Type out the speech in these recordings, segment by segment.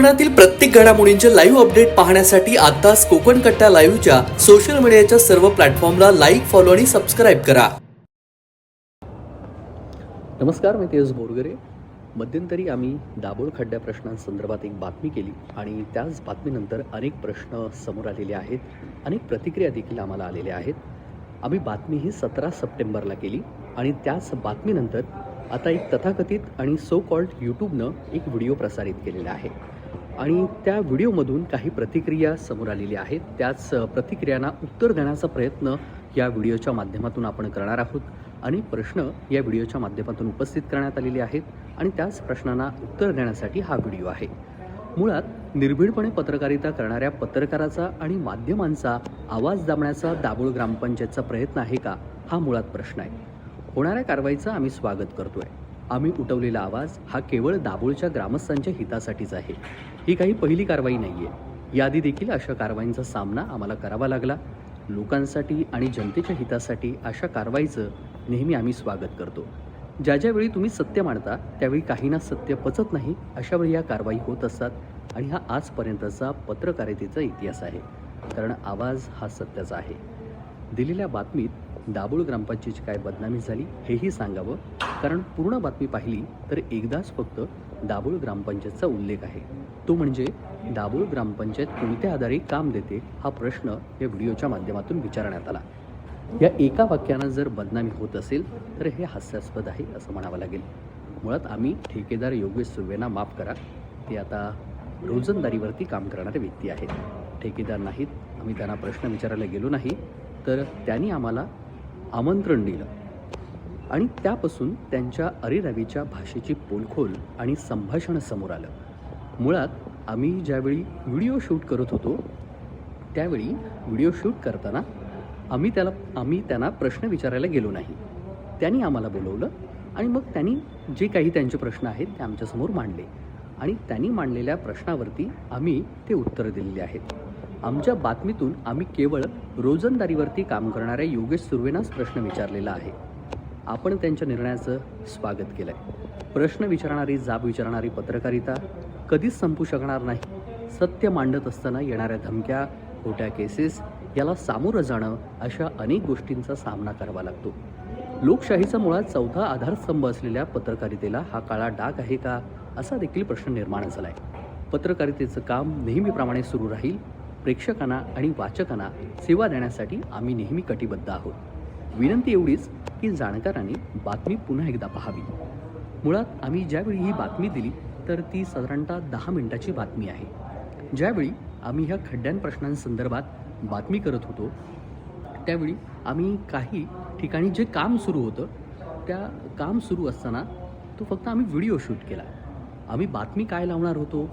कोकणातील प्रत्येक घडामोडींचे लाईव्ह अपडेट पाहण्यासाठी आताच कोकण कट्टा लाईव्हच्या सोशल मीडियाच्या सर्व प्लॅटफॉर्मला लाईक फॉलो आणि सबस्क्राईब करा. नमस्कार मी तेज बोरगरे. मध्यंतरी आम्ही दाभोळ खड्ड्या प्रश्नांसंदर्भात एक बातमी केली आणि त्याच बातमीनंतर अनेक प्रश्न समोर आलेले आहेत अनेक प्रतिक्रिया देखील आम्हाला आलेल्या आहेत. आम्ही बातमी ही सतरा सप्टेंबरला केली आणि त्याच बातमीनंतर आता एक तथाकथित आणि सो कॉल्ड यूट्यूबनं एक व्हिडिओ प्रसारित केलेला आहे. आणि त्या व्हिडिओमधून काही प्रतिक्रिया समोर आलेल्या आहेत. त्याच प्रतिक्रियांना उत्तर देण्याचा प्रयत्न या व्हिडिओच्या माध्यमातून आपण करणार आहोत. अनेक प्रश्न या व्हिडिओच्या माध्यमातून उपस्थित करण्यात आलेले आहेत आणि त्याच प्रश्नांना उत्तर देण्यासाठी हा व्हिडिओ आहे. मुळात निर्भीडपणे पत्रकारिता करणाऱ्या पत्रकाराचा आणि माध्यमांचा आवाज दाबण्याचा दाभोळ ग्रामपंचायतचा प्रयत्न आहे का? हा मुळात प्रश्न आहे. होणाऱ्या कारवाईचं आम्ही स्वागत करतोय. आम्ही उठवलेला आवाज हा केवळ दाभोळच्या ग्रामस्थांच्या हितासाठीच आहे. ही काही पहिली कारवाई नाही आहे याआधी देखील अशा कारवाईंचा सामना आम्हाला करावा लागला. लोकांसाठी आणि जनतेच्या हितासाठी अशा कारवाईचं नेहमी आम्ही स्वागत करतो. ज्या ज्यावेळी तुम्ही सत्य मांडता त्यावेळी काहींना सत्य पचत नाही अशावेळी या कारवाई होत असतात आणि हा आजपर्यंतचा पत्रकारितेचा इतिहास आहे. कारण आवाज हा सत्याचा आहे. दिलेल्या बातमीत दाभोळ ग्रामपंचायतीची काय बदनामी झाली हेही सांगावं कारण पूर्ण बातमी पाहिली तर एकदाच फक्त दाभोळ ग्रामपंचायतचा उल्लेख आहे. तो म्हणजे दाभोळ ग्रामपंचायत कोणत्या आधारे काम देते हा प्रश्न या व्हिडिओच्या माध्यमातून विचारण्यात आला. या एका वाक्यानं जर बदनामी होत असेल तर हे हास्यास्पद आहे असं म्हणावं लागेल. मुळात आम्ही ठेकेदार योगेश सुर्वेना माफ करा ते आता रोजंदारीवरती काम करणारे व्यक्ती आहेत. ठेकेदार नाहीत आम्ही त्यांना प्रश्न विचारायला गेलो नाही तर त्यांनी आम्हाला आमंत्रण दिलं. आणि त्यापासून त्यांच्या अरेरावीच्या भाषेची पोलखोल आणि संभाषण समोर आलं. मुळात आम्ही ज्यावेळी व्हिडिओ शूट करत होतो त्यावेळी व्हिडिओ शूट करताना आम्ही त्याला आम्ही त्यांना प्रश्न विचारायला गेलो नाही. त्यांनी आम्हाला बोलवलं आणि मग त्यांनी जे काही त्यांचे प्रश्न आहेत ते आमच्यासमोर मांडले. आणि त्यांनी मांडलेल्या प्रश्नावरती आम्ही ते उत्तर दिलेले आहेत. आमच्या बातमीतून आम्ही केवळ रोजंदारीवरती काम करणाऱ्या योगेश सुर्वेनाच प्रश्न विचारलेला आहे. आपण त्यांच्या निर्णयाचं स्वागत केलं आहे प्रश्न विचारणारी जाब विचारणारी पत्रकारिता कधीच संपू शकणार नाही. सत्य मांडत असताना येणाऱ्या धमक्या खोट्या केसेस याला सामोरं जाणं अशा अनेक गोष्टींचा सामना करावा लागतो. लोकशाहीचा मुळात चौथा आधारस्तंभ असलेल्या पत्रकारितेला हा काळा डाग आहे का असा देखील प्रश्न निर्माण झाला आहे पत्रकारितेचं काम नेहमीप्रमाणे सुरू राहील प्रेक्षकांना आणि वाचकांना सेवा देण्यासाठी आम्ही नेहमी कटिबद्ध आहोत. विनंती एवढीच की जाणकारांनी बातमी पुन्हा एकदा पाहावी. मुळात आम्ही ज्यावेळी ही बातमी दिली तर ती साधारणतः दहा मिनिटाची बातमी आहे. ज्यावेळी आम्ही ह्या खड्ड्यां प्रश्नांसंदर्भात बातमी करत होतो त्यावेळी आम्ही काही ठिकाणी जे काम सुरू होतं त्या काम सुरू असताना तो फक्त आम्ही व्हिडिओ शूट केला. आम्ही बातमी काय लावणार होतो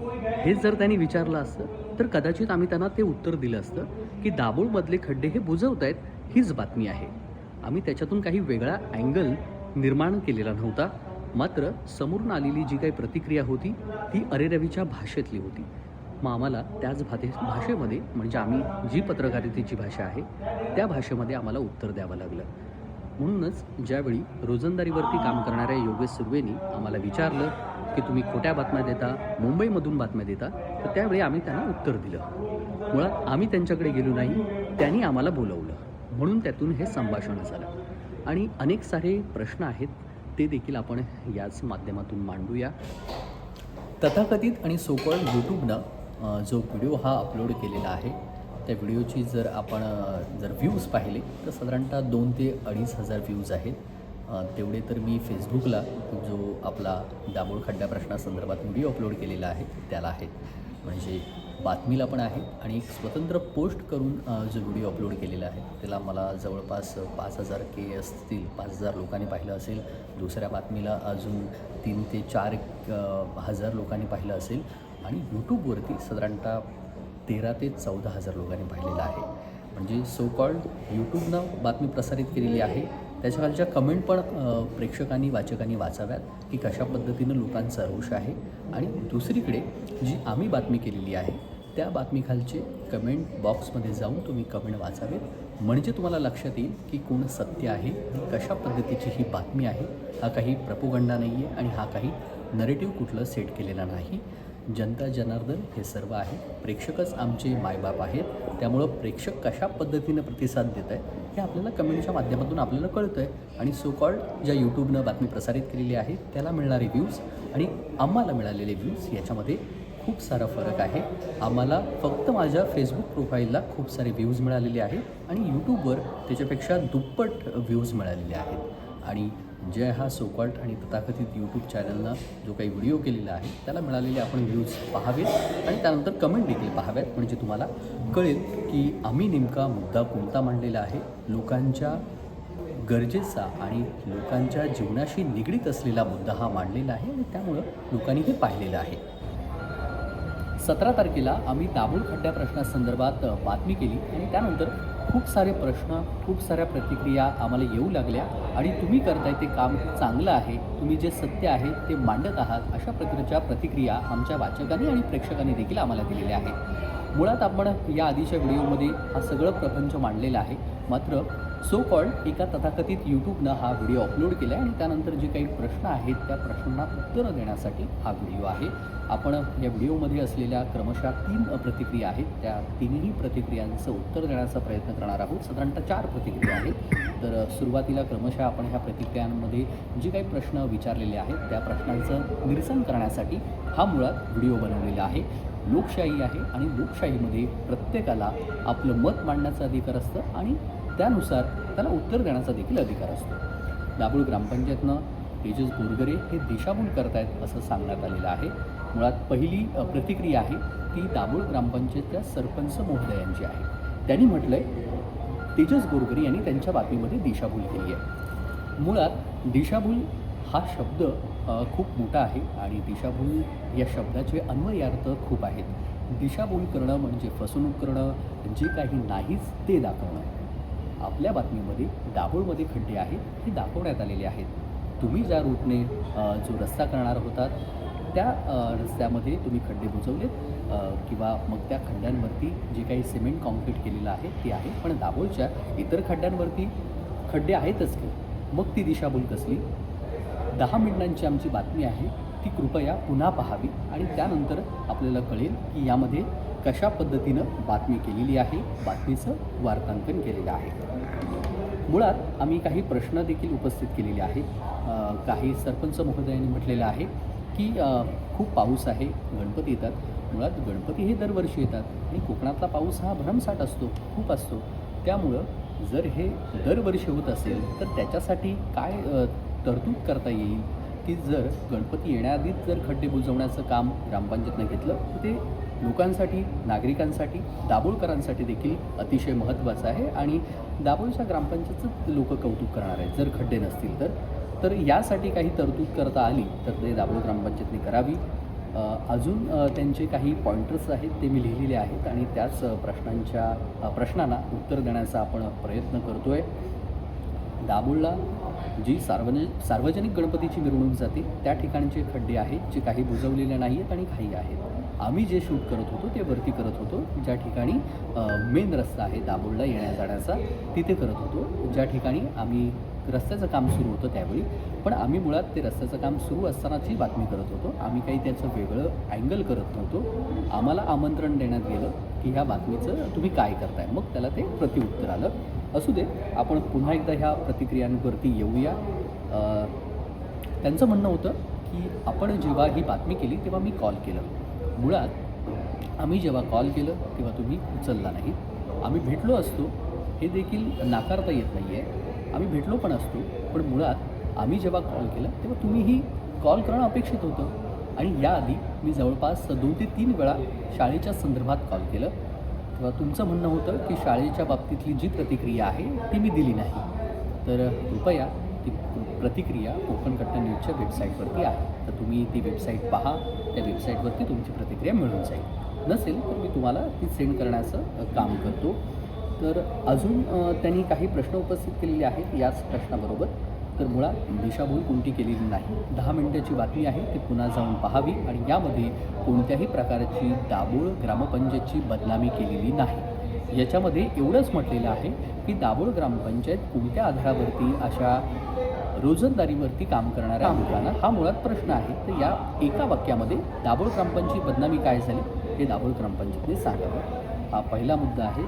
हे जर त्यांनी विचारलं असतं तर कदाचित आम्ही त्यांना ते उत्तर दिलं असतं की दाभोळमधले खड्डे हे बुजवत आहेत हीच बातमी आहे. आम्ही त्याच्यातून काही वेगळा अँगल निर्माण केलेला नव्हता मात्र समोरून आलेली जी काही प्रतिक्रिया होती ती अरेरवीच्या भाषेतली होती. मग आम्हाला त्याच भाते भाषेमध्ये म्हणजे आम्ही जी पत्रकारितेची भाषा आहे त्या भाषेमध्ये आम्हाला उत्तर द्यावं लागलं. म्हणूनच ज्यावेळी रोजंदारीवरती काम करणाऱ्या योगेश सुर्वेनी आम्हाला विचारलं की तुम्ही खोट्या बातम्या देता मुंबईमधून बातम्या देता तर त्यावेळी आम्ही त्यांना उत्तर दिलं. मुळात आम्ही त्यांच्याकडे गेलो नाही त्यांनी आम्हाला बोलवलं. म्हणून त्यातून हे संभाषण झालं. आणि अनेक सारे प्रश्न आहेत ते देखील आपण याच माध्यमातून मांडूया. तथाकथित आणि सोकॉल यूट्यूबनं जो व्हिडिओ हा अपलोड केलेला आहे त्या व्हिडिओची जर आपण जर व्ह्यूज पाहिले तर साधारणतः दोन ते अडीच हजार व्ह्यूज आहेत. तेवढे तर मी फेसबुकला जो आपला दाभोळ खड्डा प्रश्नासंदर्भात व्हिडिओ अपलोड केलेला आहे त्याला आहेत म्हणजे बातमीला पण आहे आणि एक स्वतंत्र पोस्ट करून जो व्हिडिओ अपलोड केलेला आहे त्याला मला जवळपास पाच हजार के असतील पाच हजार लोकांनी पाहिलं असेल. दुसऱ्या बातमीला अजून तीन ते चार हजार लोकांनी पाहिलं असेल. आणि यूट्यूबवरती साधारणतः तेरा ते चौदा हजार लोकांनी पाहिलेलं आहे. म्हणजे सो कॉल्ड यूट्यूबनं बातमी प्रसारित केलेली आहे. त्याच्या खालच्या कमेंट पण प्रेक्षकांनी वाचकांनी वाचाव्यात की कशा पद्धतीनं लोकांचा रोष आहे. आणि दुसरीकडे जी आम्ही बातमी केलेली आहे त्या बातमीखालचे कमेंट बॉक्समध्ये जाऊन तुम्ही कमेंट वाचावेत. म्हणजे तुम्हाला लक्षात येईल की कोण सत्य आहे कशा पद्धतीची ही बातमी आहे. हा काही प्रपोगंडा नाही आहे आणि हा काही नरेटिव्ह कुठलं सेट केलेला नाही. जनता जनार्दन हे सर्व आहे प्रेक्षकच आमचे मायबाप आहेत. त्यामुळं प्रेक्षक कशा पद्धतीनं प्रतिसाद देत आहे हे आपल्याला कमेंटच्या माध्यमातून आपल्याला कळतं आहे आणि सो कॉल्ड ज्या यूट्यूबनं बातमी प्रसारित केलेली आहे त्याला मिळणारे व्ह्यूज आणि आम्हाला मिळालेले व्ह्यूज याच्यामध्ये खूप सारा फरक आहे. आम्हाला फक्त माझ्या फेसबुक प्रोफाईलला खूप सारे व्ह्यूज मिळालेले आहेत आणि यूट्यूबवर त्याच्यापेक्षा दुप्पट व्ह्यूज मिळालेले आहेत. आणि जय हा सोकॉल्ट आणि तथाकथित यूट्यूब चॅनलला जो काही व्हिडिओ केलेला आहे त्याला मिळालेले आपण व्ह्यूज पाहावेत आणि त्यानंतर कमेंट देखील पाहाव्यात म्हणजे तुम्हाला कळेल की आम्ही नेमका मुद्दा कोणता मांडलेला आहे लोकांच्या गरजेचा आणि लोकांच्या जीवनाशी निगडीत असलेला मुद्दा हा मांडलेला आहे आणि त्यामुळं लोकांनी हे पाहिलेलं आहे. सतरा तारखेला आम्ही दाभोळ खड्ड्या प्रश्नासंदर्भात बातमी केली आणि त्यानंतर खूप सारे प्रश्न खूप साऱ्या प्रतिक्रिया आम्हाला येऊ लागल्या आणि तुम्ही करताय ते काम चांगलं आहे तुम्ही जे सत्य आहे ते मांडत आहात अशा प्रकारच्या प्रतिक्रिया आमच्या वाचकांनी आणि प्रेक्षकांनी देखील आम्हाला दिलेल्या आहेत. मुळात आपण या आधीच्या व्हिडिओमध्ये हा सगळं प्रपंच मांडलेला आहे. मात्र सो कॉल्ड एका तथाकथित यूट्यूबनं हा व्हिडिओ अपलोड केला आहे आणि त्यानंतर जे काही प्रश्न आहेत त्या प्रश्नांना उत्तरं देण्यासाठी हा व्हिडिओ आहे. आपण या व्हिडिओमध्ये असलेल्या क्रमशः तीन प्रतिक्रिया आहेत. त्या तिन्ही प्रतिक्रियांचं उत्तर देण्याचा प्रयत्न करणार आहोत. साधारणतः चार प्रतिक्रिया आहेत. तर सुरुवातीला क्रमशः आपण ह्या प्रतिक्रियांमध्ये जे काही प्रश्न विचारलेले आहेत त्या प्रश्नांचं निरसन करण्यासाठी हा मुळात व्हिडिओ बनवलेला आहे. लोकशाही आहे आणि लोकशाहीमध्ये प्रत्येकाला आपलं मत मांडण्याचा अधिकार असतं आणि त्यानुसार त्याला उत्तर देण्याचा देखील अधिकार असतो. दाभोळ ग्रामपंचायतनं तेजस बोरगरे हे दिशाभूल करतायत असं सांगण्यात आलेलं आहे. मुळात पहिली प्रतिक्रिया आहे ती दाभोळ ग्रामपंचायतच्या सरपंच महोदयांची आहे. त्यांनी म्हटलंय तेजस बोरगरे यांनी त्यांच्या बातमीमध्ये दिशाभूल केली आहे. मुळात दिशाभूल हा शब्द खूप मोठा आहे आणि दिशाभूल या शब्दाचे अन्वयार्थ खूप आहेत. दिशाभूल करणं म्हणजे फसवणूक करणं जे काही नाहीच ते दाखवणं. आपल्या बातमीमध्ये दाभोळमध्ये खड्डे आहेत हे दाखवण्यात आलेले आहेत. तुम्ही ज्या रूटने जो रस्ता करणार होतात त्या रस्त्यामध्ये तुम्ही खड्डे बुजवलेत किंवा मग त्या खड्ड्यांवरती जे काही सिमेंट कॉन्क्रीट केलेलं आहे ते आहे. पण दाभोळच्या इतर खड्ड्यांवरती खड्डे आहेतच की? मग ती दिशाभूल कसली? दहा मिनिटांची आमची बातमी आहे. ती कृपया पुन्हा पाहावी आणि त्यानंतर आपल्याला कळेल की यामध्ये कशा पद्धतीनं बातमी केलेली आहे बातमीचं वार्तांकन केलेलं आहे. मुळात आम्ही काही प्रश्न देखील उपस्थित केलेले आहेत. काही सरपंच महोदयांनी म्हटलेलं आहे की खूप पाऊस आहे गणपती येतात. मुळात गणपती हे दरवर्षी येतात आणि कोकणातला पाऊस हा भरमसाठ असतो खूप असतो. त्यामुळं जर हे दरवर्षी होत असेल तर त्याच्यासाठी काय तरतूद करता येईल? की जर गणपती येण्याआधीच जर खड्डे बुजवण्याचं काम ग्रामपंचायतनं घेतलं तर ते लोकांसाठी नागरिकांसाठी दाभोळकरांसाठी देखील अतिशय महत्त्वाचं आहे आणि दाभोळच्या ग्रामपंचायतच लोक कौतुक करणार आहेत. जर खड्डे नसतील तर. तर यासाठी काही तरतूद करता आली तर ते दाभोळ ग्रामपंचायतने करावी. अजून त्यांचे काही पॉइंटर्स आहेत ते मी लिहिलेले आहेत आणि त्याच प्रश्नांच्या प्रश्नांना उत्तर देण्याचा आपण प्रयत्न करतो आहे दाभोळला जी सार्वजनिक सार्वजनिक गणपतीची मिरवणूक जाते त्या ठिकाणचे खड्डे आहेत जे काही बुजवलेले नाही आहेत आणि काही आहेत. आम्ही जे शूट करत होतो ते वरती करत होतो. ज्या ठिकाणी मेन रस्ता आहे दाभोळला येण्या जाण्याचा तिथे करत होतो. ज्या ठिकाणी आम्ही रस्त्याचं काम सुरू होतं त्यावेळी. पण आम्ही मुळात ते रस्त्याचं काम सुरू असतानाची बातमी करत होतो. आम्ही काही त्याचं वेगळं अँगल करत नव्हतो. आम्हाला आमंत्रण देण्यात गेलं की ह्या बातमीचं तुम्ही काय करताय? मग त्याला ते प्रतिउत्तर आलं. असू दे आपण पुन्हा एकदा ह्या प्रतिक्रियांवरती येऊया. त्यांचं म्हणणं होतं की आपण जेव्हा ही बातमी केली तेव्हा मी कॉल केलं. मुळात आम्ही जेव्हा कॉल केलं तेव्हा तुम्ही उचलला नाही. आम्ही भेटलो असतो हे देखील नाकारता येत नाही आहे आम्ही भेटलो पण असतो पण मुळात आम्ही जेव्हा कॉल केला तेव्हा तुम्हीही कॉल करणं अपेक्षित होतं. आणि याआधी मी जवळपास दोन ते तीन वेळा शाळेच्या संदर्भात कॉल केलं. तेव्हा तुमचं म्हणणं होतं की शाळेच्या बाबतीतली जी प्रतिक्रिया आहे ती मी दिली नाही. तर कृपया ती प्रतिक्रिया कोकण कट्टा न्यूजच्या वेबसाईटवरती आहे. तर तुम्ही ती वेबसाईट पहा. त्या वेबसाईटवरती तुमची प्रतिक्रिया मिळून जाईल. नसेल तर मी तुम्हाला ती सेंड करण्याचं काम करतो. तर अजून त्यांनी काही प्रश्न उपस्थित केलेले आहेत याच प्रश्नाबरोबर. तर मुळात दिशाभूल कोणती केलेली नाही. दहा मिनिटाची बातमी आहे ती पुन्हा जाऊन पाहावी आणि यामध्ये कोणत्याही प्रकारची दाभोळ ग्रामपंचायतची बदनामी केलेली नाही. याच्यामध्ये एवढंच म्हटलेलं आहे की दाभोळ ग्रामपंचायत कोणत्या आधारावरती अशा रोजंदारीवरती काम करणाऱ्या लोकांना हा मुळात प्रश्न आहे. तर या एका वाक्यामध्ये दाभोळ ग्रामपंचायत बदनामी काय झाली? हे दाभोळ ग्रामपंचायतने सांगावं. हा पहिला मुद्दा आहे.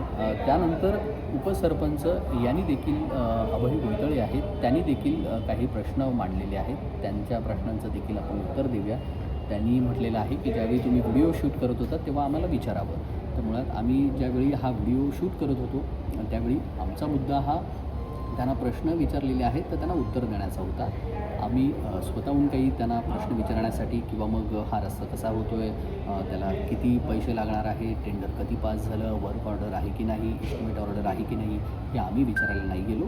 त्यानंतर उपसरपंच यांनी देखील अभय गोयतळे आहेत. त्यांनी देखील काही प्रश्न मांडलेले आहेत. त्यांच्या प्रश्नांचं देखील आपण उत्तर देऊया. त्यांनी म्हटलेलं आहे की ज्यावेळी तुम्ही व्हिडिओ शूट करत होता तेव्हा आम्हाला विचारावं. तर मुळात आम्ही ज्यावेळी हा व्हिडिओ शूट करत होतो त्यावेळी आमचा मुद्दा हा त्यांना प्रश्न विचारलेले आहेत तर त्यांना उत्तर देण्याचा होता. आम्ही स्वतःहून काही त्यांना प्रश्न विचारण्यासाठी किंवा मग हा रस्ता कसा होतो आहे त्याला किती पैसे लागणार आहे टेंडर कधी पास झालं वर्क ऑर्डर आहे की नाही इस्टिमेट ऑर्डर आहे की नाही हे आम्ही विचारायला नाही गेलो.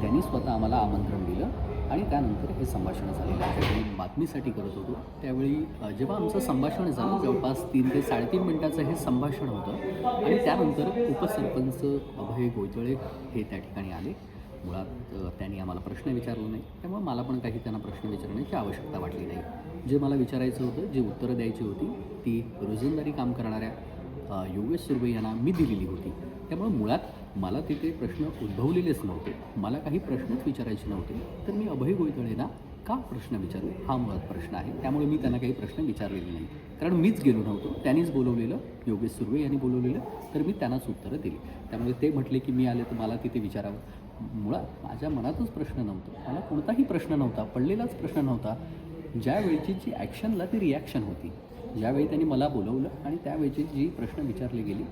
त्यांनी स्वतः आम्हाला आमंत्रण दिलं आणि त्यानंतर हे संभाषण झालेलं आहे. मी बातमीसाठी करत होतो त्यावेळी जेव्हा आमचं संभाषण झालं जवळपास तीन ते साडेतीन मिनटाचं हे संभाषण होतं आणि त्यानंतर उपसरपंच अभय गोयतळे हे त्या ठिकाणी आले. मुळात त्यांनी आम्हाला प्रश्न विचारला नाही. त्यामुळे मला पण काही त्यांना प्रश्न विचारण्याची आवश्यकता वाटली नाही. जे मला विचारायचं होतं जे उत्तरं द्यायची होती ती रोजंदारी काम करणाऱ्या योगेश सुर्वे यांना मी दिलेली होती. त्यामुळे मुळात मला तिथे प्रश्न उद्भवलेलेच नव्हते. मला काही प्रश्नच विचारायचे नव्हते. तर मी अभय गोयतळेंना का प्रश्न विचारू हा मुळात प्रश्न आहे. त्यामुळे मी त्यांना काही प्रश्न विचारलेले नाही. कारण मीच गेलो नव्हतो. त्यांनीच बोलवलेलं योगेश सुर्वे यांनी बोलवलेलं तर मी त्यांनाच उत्तरं दिली. त्यामुळे ते म्हटले की मी आले तर मला तिथे विचारावं. मुळात माझ्या मनातच प्रश्न नव्हता. मला कोणताही प्रश्न नव्हता पडलेलाच प्रश्न नव्हता. ज्यावेळची जी ॲक्शनला ती रिॲक्शन होती. ज्यावेळी त्यांनी मला बोलवलं आणि त्यावेळची जी प्रश्न विचारले गेली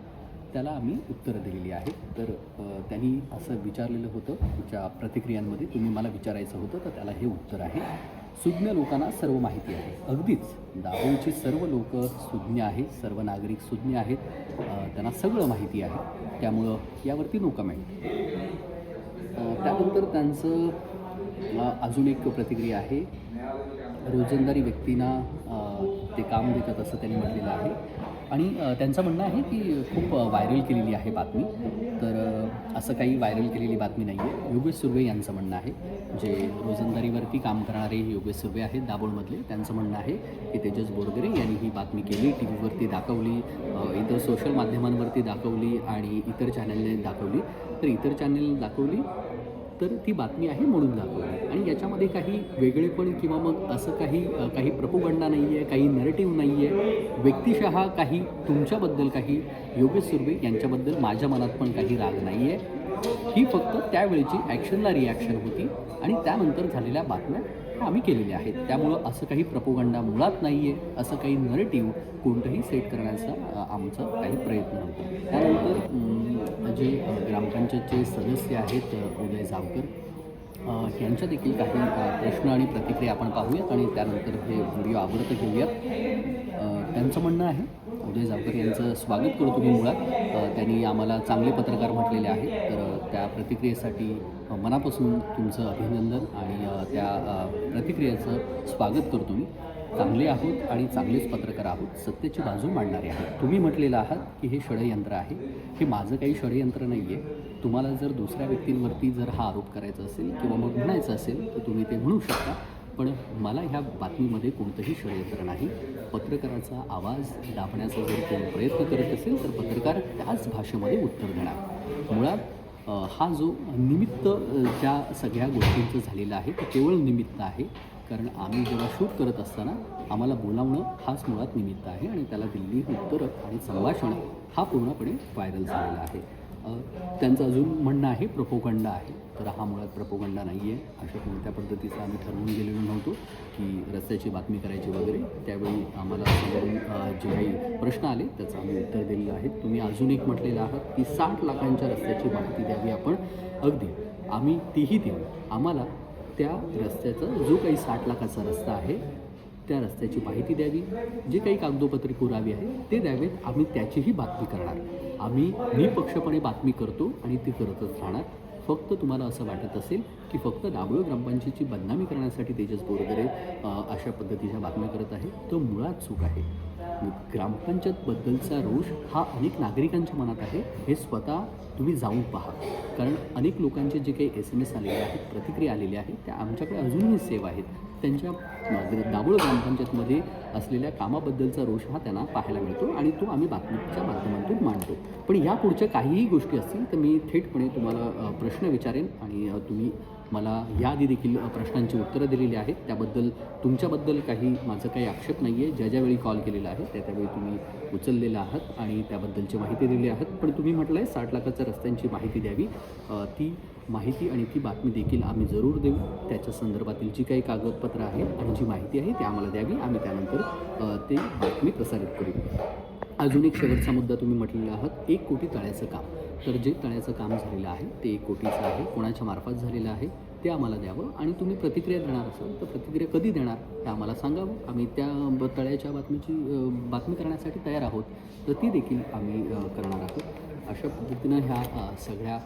त्याला आम्ही उत्तरं दिलेली आहेत. तर त्यांनी असं विचारलेलं होतं तुमच्या प्रतिक्रियांमध्ये तुम्ही मला विचारायचं होतं तर त्याला हे उत्तर आहे. सुज्ञ लोकांना सर्व माहिती आहे. अगदीच दाभोळचे सर्व लोक सुज्ञ आहेत सर्व नागरिक सुज्ञ आहेत. त्यांना सगळं माहिती आहे. त्यामुळं यावरती नो कमेंट त्यानंतर त्यांचं अजून एक प्रतिक्रिया आहे. रोजंदारी व्यक्तींना ते काम देतात असं त्यांनी म्हटलेलं आहे. आणि त्यांचं म्हणणं आहे की खूप व्हायरल केलेली आहे बातमी. तर असं काही व्हायरल केलेली बातमी नाही आहे योगेश सुर्वे यांचं म्हणणं आहे. जे रोजंदारीवरती काम करणारे योगेश सुर्वे आहेत दाभोळमधले त्यांचं म्हणणं आहे की तेजस बोरगरे यांनी ही बातमी केली टी व्हीवरती दाखवली इतर सोशल माध्यमांवरती दाखवली आणि इतर चॅनलने दाखवली. तर इतर चॅनेल दाखवली तर ती बातमी आहे म्हणून दाखवली. आणि याच्यामध्ये काही वेगळेपण किंवा मग असं काही काही प्रपोगंडा नाही आहे काही नरेटिव्ह नाही आहे व्यक्तिशः काही तुमच्याबद्दल काही योगेश सुर्वे यांच्याबद्दल माझ्या मनात पण काही राग नाही आहे ही फक्त त्यावेळेची ॲक्शनला रिॲक्शन होती आणि त्यानंतर झालेल्या बातम्या प्रयत्न आम्ही केलेले आहेत. त्यामुळं असं काही प्रपोगंडा मुळात नाही आहे असं काही नरेटिव्ह कोणतंही सेट करण्याचा आमचा काही प्रयत्न नव्हता. त्यानंतर जे ग्रामपंचायतचे सदस्य आहेत उदय जावकर यांच्या देखील काही प्रश्न आणि प्रतिक्रिया आपण पाहूयात आणि त्यानंतर हे व्हिडिओ आवडतं घेऊयात. त्यांचं म्हणणं आहे उदय जावकर यांचं स्वागत करतो मी मुळात. त्यांनी आम्हाला चांगले पत्रकार म्हटलेले आहेत. तर त्या प्रतिक्रियेसाठी मनापासून तुमचं अभिनंदन आणि त्या प्रतिक्रियेचं स्वागत करतो मी. चांगले आहोत आणि चांगलेच पत्रकार आहोत. सत्तेची बाजू मांडणारे आहोत. तुम्ही म्हटलेलं आहात की हे षडयंत्र आहे. हे माझं काही षडयंत्र नाही आहे तुम्हाला जर दुसऱ्या व्यक्तींवरती जर हा आरोप करायचा असेल किंवा मग म्हणायचं असेल तर तुम्ही ते म्हणू शकता. पण मला ह्या बातमीमध्ये कोणतंही षडयंत्र नाही. पत्रकाराचा आवाज दाबण्याचा जर कोण प्रयत्न करत असेल तर पत्रकार त्याच भाषेमध्ये उत्तर देणार. मुळात हा जो निमित्त ज्या सगळ्या गोष्टींचं झालेलं आहे ते केवळ निमित्त आहे. कारण आम्ही जेव्हा शूट करत असताना आम्हाला बोलावणं हाच मुळात निमित्त आहे आणि त्याला दिल्ली उत्तरं आणि संभाषण हा पूर्णपणे व्हायरल झालेला आहे. त्यांचं अजून म्हणणं आहे प्रपोगंडा आहे. तर हा मुळात प्रपोगंडा नाही आहे अशा कोणत्या पद्धतीचं आम्ही ठरवून गेलेलो नव्हतो की रस्त्याची बातमी करायची वगैरे. त्यावेळी आम्हाला जे काही प्रश्न आले त्याचं आम्ही उत्तर दिलेलं आहे. तुम्ही अजून एक म्हटलेलं आहात की साठ लाखांच्या रस्त्याची माहिती द्यावी आपण अगदी. आम्ही तीही देऊ. आम्हाला त्या रस्त्याचा जो काही साठ लाखाचा रस्ता आहे त्या रस्त्याची माहिती द्यावी. जे काही कागदोपत्री पुरावी आहे ते द्यावेत. आम्ही त्याचीही बातमी करणार. आम्ही निपक्षपणे बातमी करतो आणि ती करतच राहणार. फक्त तुम्हाला असं वाटत असेल की फक्त दाभोळ ग्रामपंचायतीची बदनामी करण्यासाठी तेजस बोरगरे अशा पद्धतीच्या बातम्या करत आहे तो मुळात चूक आहे. ग्रामपंचायतबद्दलचा रोष हा अनेक नागरिकांच्या मनात आहे. हे स्वतः तुम्ही जाऊन पहा. कारण अनेक लोकांचे जे काही एस एम एस आलेले आहेत प्रतिक्रिया आलेल्या आहेत त्या आमच्याकडे अजूनही सेव आहेत. त्यांच्या दाभोळ ग्रामपंचायतमध्ये असलेल्या कामाबद्दलचा रोष हा त्यांना पाहायला मिळतो आणि तो आम्ही बातमीच्या माध्यमातून मांडतो. पण या पुढच्या काहीही गोष्टी असतील तर मी थेटपणे तुम्हाला प्रश्न विचारेन आणि तुम्ही मला याआधी देखील प्रश्नांची उत्तरं दिलेली आहेत. त्याबद्दल तुमच्याबद्दल काही माझं काही आक्षेप नाही आहे ज्या ज्यावेळी कॉल केलेला आहे त्या त्यावेळी तुम्ही उचललेला आहात आणि त्याबद्दलची माहिती दिली आहात. पण तुम्ही म्हटलं आहे साठ लाखाच्या रस्त्यांची माहिती द्यावी. ती माहिती आणि ती बातमी देखील आम्ही जरूर देऊ. त्याच्या संदर्भातील जी काही कागदपत्रं आहेत आणि जी माहिती आहे ती आम्हाला द्यावी. आम्ही त्यानंतर ते बातमी प्रसारित करू. अजून एक शेवटचा मुद्दा तुम्ही म्हटलेला आहात एक कोटी तळ्याचं काम. तर जे तळ्याचं काम झालेलं आहे ते एक कोटीचं आहे कोणाच्या मार्फत झालेलं आहे ते आम्हाला द्यावं आणि तुम्ही प्रतिक्रिया देणार असाल तर प्रतिक्रिया कधी देणार हे आम्हाला सांगावं. आम्ही त्या ब- तळ्याच्या बातमीची बातमी करण्यासाठी तयार आहोत. तर ती देखील आम्ही करणार आहोत. अशा पद्धतीनं ह्या सगळ्या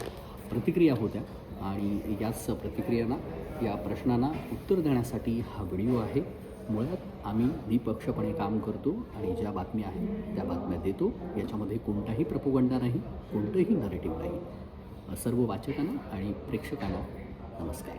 प्रतिक्रिया होत्या आणि याच प्रतिक्रियांना या प्रश्नांना उत्तर देण्यासाठी हा व्हिडिओ आहे. मुळात आम्ही निपक्षपणे काम करतो आणि ज्या बातम्या आहेत त्या बातम्या देतो. याच्यामध्ये कोणताही प्रपोगंडा नाही कोणतंही नरेटिव्ह नाही. सर्व वाचकांना आणि प्रेक्षकांना नमस्कार.